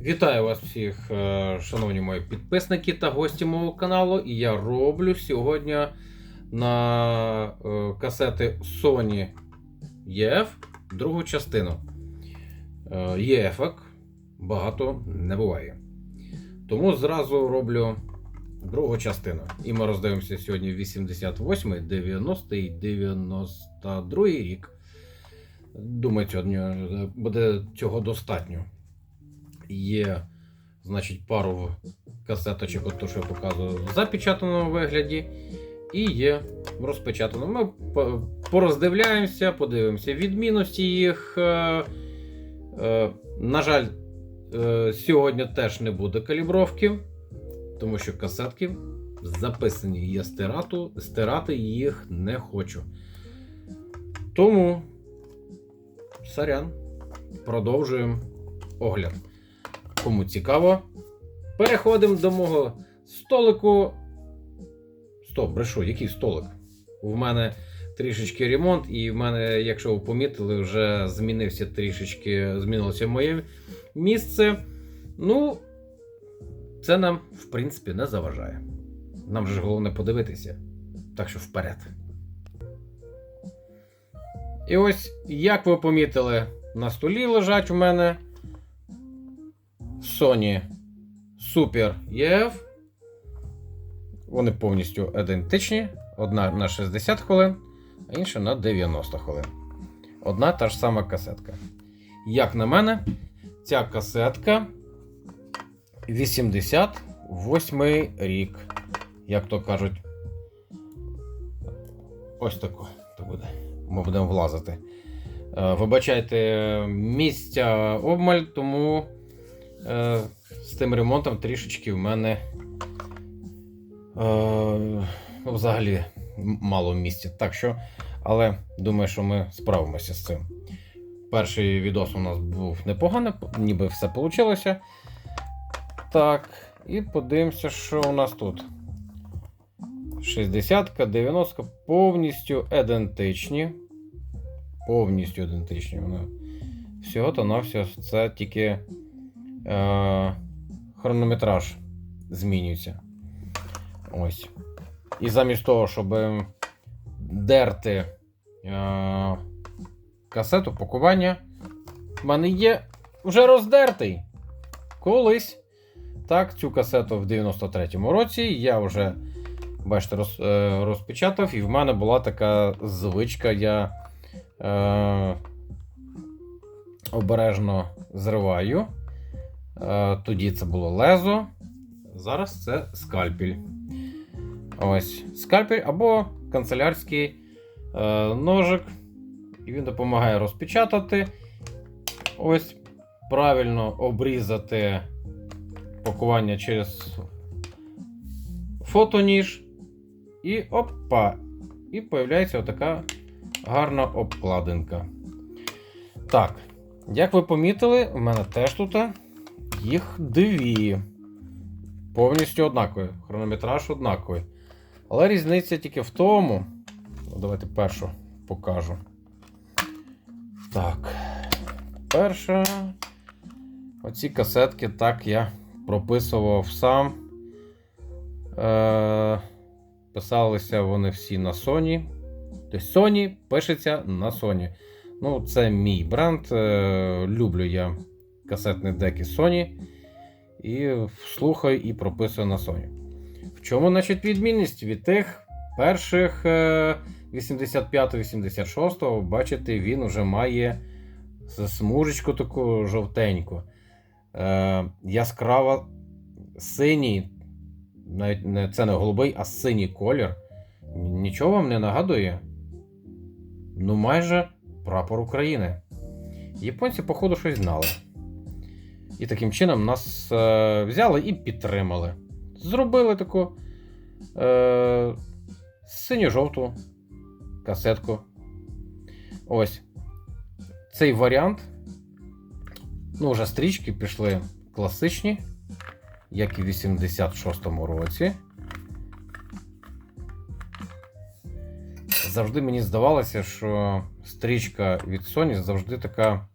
Вітаю вас всіх, е, шановні мої підписники та гості мого каналу. І я роблю сьогодні на е, касети Sony EF другу частину. EF багато не буває. Тому зразу роблю другу частину. І ми роздивимося сьогодні 88, 90 і 92 рік. Думаю, сьогодні буде цього достатньо є, значить, пару касеточок, от то, що я показував, в запечатаному вигляді, і є в розпечатаному. Ми пороздивляємося, подивимося відмінності їх. Е, е, На жаль, е, сьогодні теж не буде калібровки, тому що касетки записані є стирату, стирати їх не хочу. Тому, сорян, продовжуємо огляд. Кому цікаво, переходимо до мого столику. Стоп, брешу, який столик? У мене трішечки ремонт, і в мене, якщо ви помітили, вже змінився трішечки, змінилося моє місце. Ну, це нам, в принципі, не заважає. Нам же головне подивитися. Так що вперед. І ось, як ви помітили, на столі лежать у мене Sony Super EF. Вони повністю ідентичні. Одна на 60 хвилин, а інша на 90 хвилин. Одна та ж сама касетка. Як на мене, ця касетка 88 рік. Як то кажуть, ось тако то буде. Ми будемо влазити. Е, Вибачайте, місця обмаль, тому е, з тим ремонтом трішечки в мене е, взагалі мало місця. Так що, але думаю, що ми справимося з цим. Перший відос у нас був непоганий, ніби все вийшло. Так, і подивимося, що у нас тут. 60-ка, 90-ка повністю ідентичні. Повністю ідентичні. Вони всього то на все це тільки хронометраж змінюється. Ось. І замість того, щоб дерти е, касету пакування, в мене є вже роздертий. Колись. Так, цю касету в 93-му році я вже, бачите, роз, е, розпечатав, і в мене була така звичка. Я е, обережно зриваю. Е, тоді це було лезо. Зараз це скальпель. Ось скальпель або канцелярський е, ножик. І він допомагає розпечатати. Ось правильно обрізати пакування через фотоніж. І опа! І появляється отака гарна обкладинка. Так, як ви помітили, у мене теж тут їх дві. Повністю однакові. Хронометраж однаковий. Але різниця тільки в тому. Давайте першу покажу. Так. Перша. Оці касетки так я прописував сам. Е, Писалися вони всі на Sony. Тобто Sony пишеться на Sony. Ну, це мій бренд. Е, люблю я касетні деки Sony. І слухаю і прописую на Sony. В чому значить відмінність від тих перших е, 85-86, бачите, він вже має смужечку таку жовтеньку. Е, яскраво синій, навіть не, це не голубий, а синій колір. Нічого вам не нагадує? Ну, майже прапор України. Японці, походу, щось знали. І таким чином нас е, взяли і підтримали. Зробили таку е, синьо-жовту касетку. Ось. Цей варіант. Ну, вже стрічки пішли класичні, як і в 86-му році. Завжди мені здавалося, що стрічка від Sony завжди така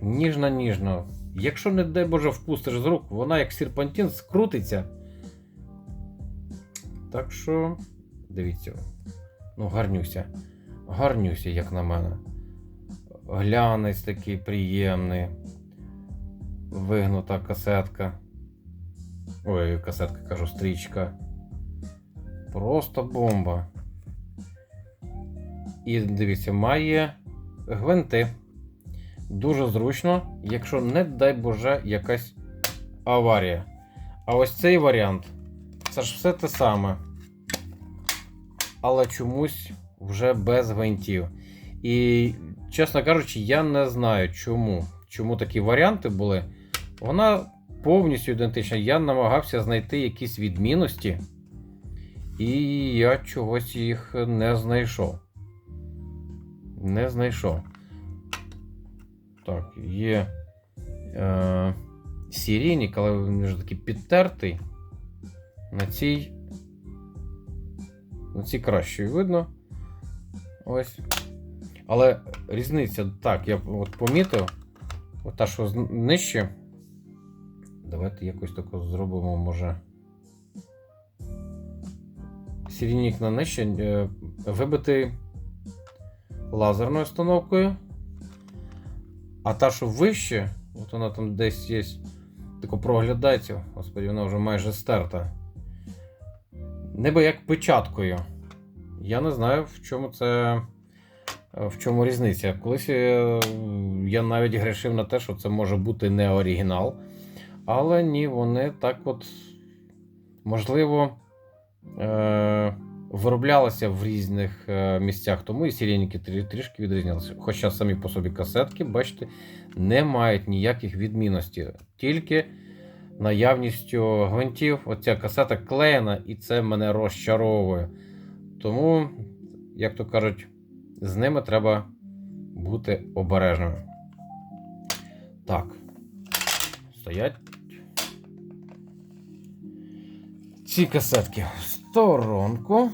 ніжна-ніжна, Якщо, не дай Боже, впустиш з рук, вона як серпантин скрутиться. Так що, дивіться, ну, гарнюся. Гарнюся, як на мене. Глянець такий приємний. Вигнута касетка. Ой, касетка кажу, стрічка. Просто бомба. І дивіться, має гвинти. Дуже зручно, якщо не дай Боже якась аварія. А ось цей варіант це ж все те саме. Але чомусь вже без гвинтів. І, чесно кажучи, я не знаю, чому. Чому такі варіанти були. Вона повністю ідентична. Я намагався знайти якісь відмінності, і я чогось їх не знайшов. Не знайшов. Так, є е, серійник, але він вже такий підтертий. На цій. На цій кращої видно. Ось. Але різниця, так, я от помітив. От та, що нижче. Давайте якось тако зробимо, може. Серійник на нижче е, вибитий лазерною установкою. А та, що вище, от вона там десь є. Тако проглядається. Господи, вона вже майже стерта. Ніби як печаткою. Я не знаю, в чому це. е, В чому різниця. Колись е, я навіть грішив на те, що це може бути не оригінал. Але ні, вони так от, можливо, е- вироблялися в різних е- місцях, тому і серійники трішки відрізнялися. Хоча самі по собі касетки, бачите, не мають ніяких відмінностей. Тільки наявністю гвинтів. Оця касета клеєна, і це мене розчаровує. Тому, як то кажуть, з ними треба бути обережними. Так. Стоять. Ці касетки сторонку.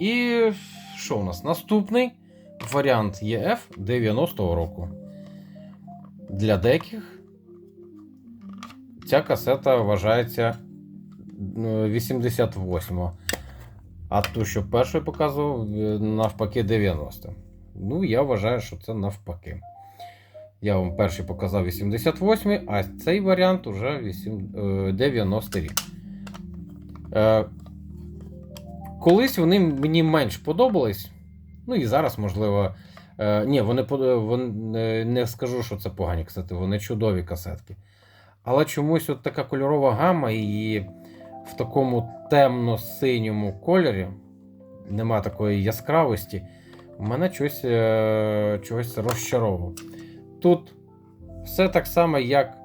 І що у нас? Наступний варіант EF 90-го року. Для деяких ця касета вважається е, 88-го. А ту, що першою показував, е, навпаки, 90. Ну, я вважаю, що це навпаки. Я вам перший показав 88-й, а цей варіант уже 8, е, 90 рік. Е, колись вони мені менш подобались. Ну і зараз, можливо. Е, ні, вони, вони не скажу, що це погані касети, вони чудові касетки. Але чомусь от така кольорова гама і в такому темно-синьому кольорі нема такої яскравості. Мене чогось, е, чогось розчаровував. Тут все так само, як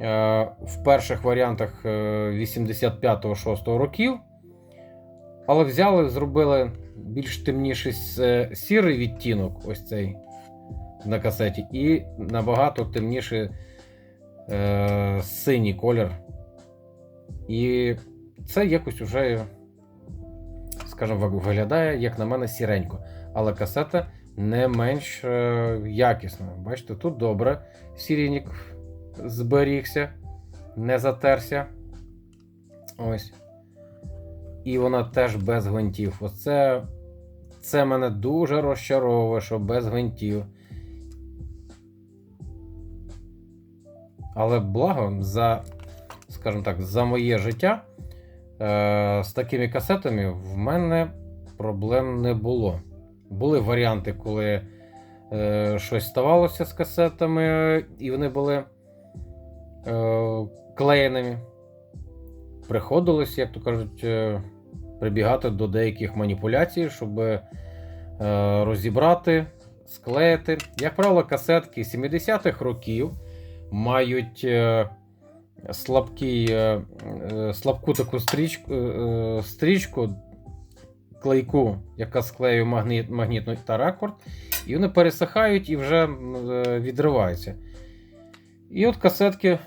е, в перших варіантах е, 85-6 років. Але взяли, зробили більш темніший сірий відтінок, ось цей на касеті, і набагато темніший е, синій колір. І це якось уже, скажімо, виглядає, як на мене, сіренько. Але касета не менш е, якісна. Бачите, тут добре. Сірінік зберігся, не затерся. Ось. І вона теж без гвинтів. Оце це мене дуже розчаровує, що без гвинтів. Але благо за, скажімо так, за моє життя е, з такими касетами в мене проблем не було. Були варіанти, коли е, щось ставалося з касетами, і вони були е, клеєними. Приходилось, як то кажуть, е, прибігати до деяких маніпуляцій, щоб е, розібрати, склеїти. Як правило, касетки 70-х років мають е, слабкий, е, слабку таку стрічку, стрічку клейку, яка склеює магніт, магнітну та рекорд, і вони пересихають і вже відриваються. І от касетки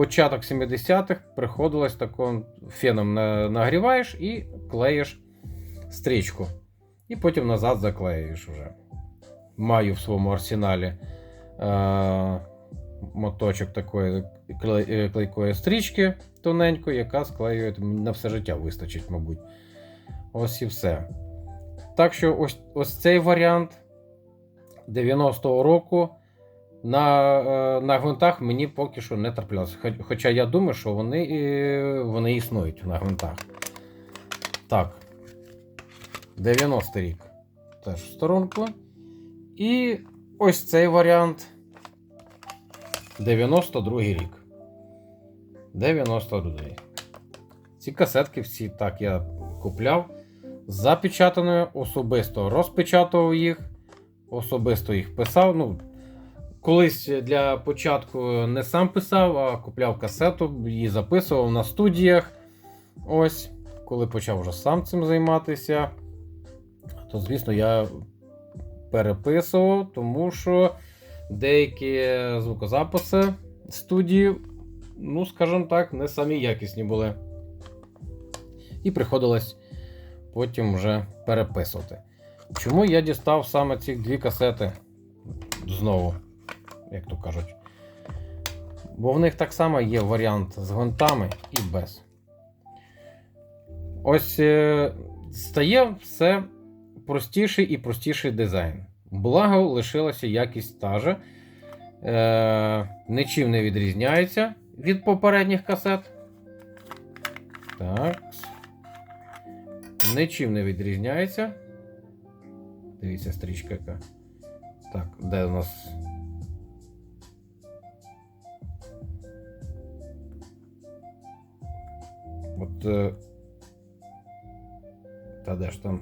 початок 70-х приходилось таким феном нагріваєш і клеїш стрічку. І потім назад заклеюєш уже. Маю в своєму арсеналі е, моточок такої е, клейкої стрічки тоненької, яка склеює на все життя вистачить, мабуть. Ось і все. Так що ось, ось цей варіант 90-го року на, е, на гвинтах мені поки що не траплялося. Хоча я думаю, що вони, е, вони існують на гвинтах. Так. 90 рік. Теж в сторонку. І ось цей варіант. 92 рік. 92. Ці касетки всі так я купляв. Запечатаною, особисто розпечатував їх, особисто їх писав. Ну, колись для початку не сам писав, а купляв касету, її записував на студіях. Ось, коли почав вже сам цим займатися, то, звісно, я переписував, тому що деякі звукозаписи студії, ну, скажімо так, не самі якісні були. І приходилось потім вже переписувати. Чому я дістав саме ці дві касети знову, як то кажуть? Бо в них так само є варіант з гвинтами і без. Ось е, стає все простіший і простіший дизайн. Благо, лишилася якість та же. Е, нічим не відрізняється від попередніх касет. Так. Нічим не відрізняється. Дивіться, стрічка яка. Так, де у нас. Та де ж там?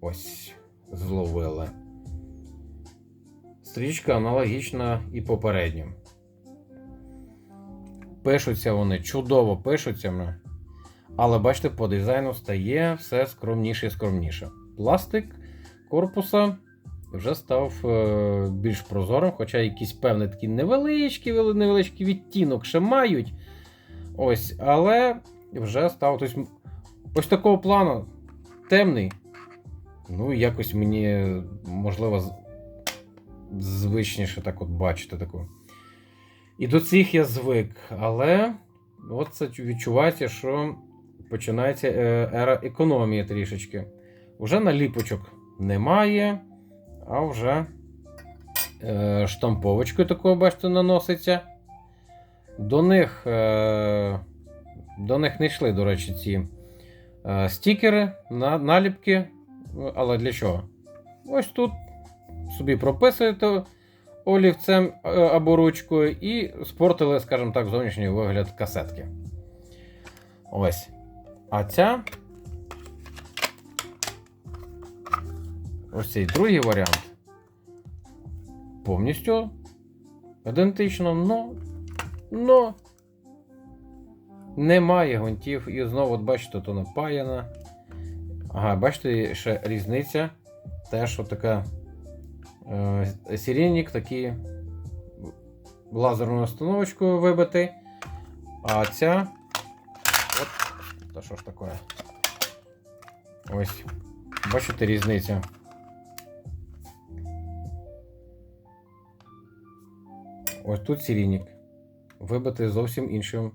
Ось, зловили. Стрічка аналогічна і попереднім. Пишуться вони, чудово пишуться. Але бачите, по дизайну стає все скромніше і скромніше. Пластик корпуса вже став е, більш прозорим, хоча якийсь певний такий невеличкий, вели- невеличкий відтінок ще мають. Ось, але вже став. Тобто, ось такого плану темний. Ну, якось мені, можливо, звичніше так от бачити таку. І до цих я звик, але от це відчувається, що починається е, ера економії трішечки. Уже наліпочок немає, а вже е, штамповочкою такою, бачите, наноситься. До них, е, до них не йшли, до речі, ці е, стікери, на, наліпки. Але для чого? Ось тут собі прописуєте олівцем е, або ручкою і спортили, скажімо так, зовнішній вигляд касетки. Ось. А ця. Ось цей другий варіант. Повністю ідентично, но. но немає гвинтів. І знову, от бачите, то напаяна. Ага, бачите, ще різниця. Те, що така е, сиренник такий лазерною установочкою вибитий. А ця. От, та що ж таке? Ось. Бачите різницю. Ось тут сирійник. Вибитий зовсім іншим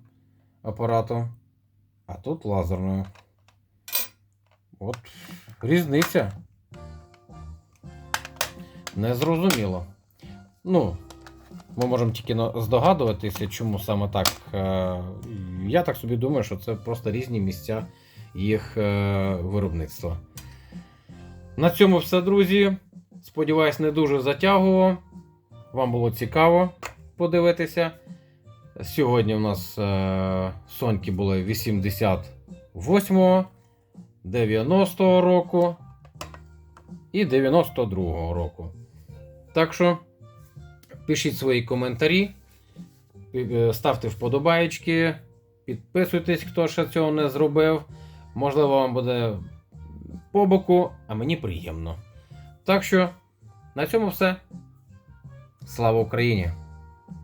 апаратом. А тут лазерною. От різниця. Незрозуміло. Ну, ми можемо тільки здогадуватися, чому саме так. Е, Я так собі думаю, що це просто різні місця їх е, виробництва. На цьому все, друзі. Сподіваюсь, не дуже затягував. Вам було цікаво подивитися. Сьогодні у нас е, соньки були 88-го, 90-го року і 92-го року. Так що пишіть свої коментарі, е, ставте вподобаєчки, підписуйтесь, хто ще цього не зробив. Можливо, вам буде по боку, а мені приємно. Так що, на цьому все. Слава Україні!